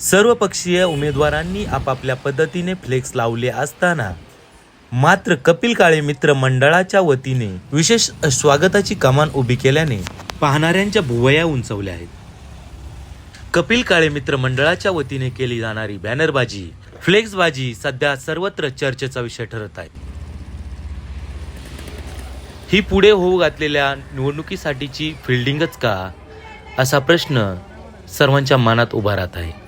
सर्वपक्षीय उमेदवारांनी आपापल्या पद्धतीने फ्लेक्स लावले असताना मात्र कपिल काळे मित्र मंडळाच्या वतीने विशेष स्वागताची कमान उभी केल्याने पाहणाऱ्यांच्या भुवया उंचवल्या आहेत. कपिल काळे मित्र मंडळाच्या वतीने केली जाणारी बॅनरबाजी फ्लेक्सबाजी सध्या सर्वत्र चर्चेचा विषय ठरत आहे. ही पुढे होऊ घातलेल्या निवडणुकीसाठीची फिल्डिंगच का? असा प्रश्न सर्वांच्या मनात उभा राहत आहे.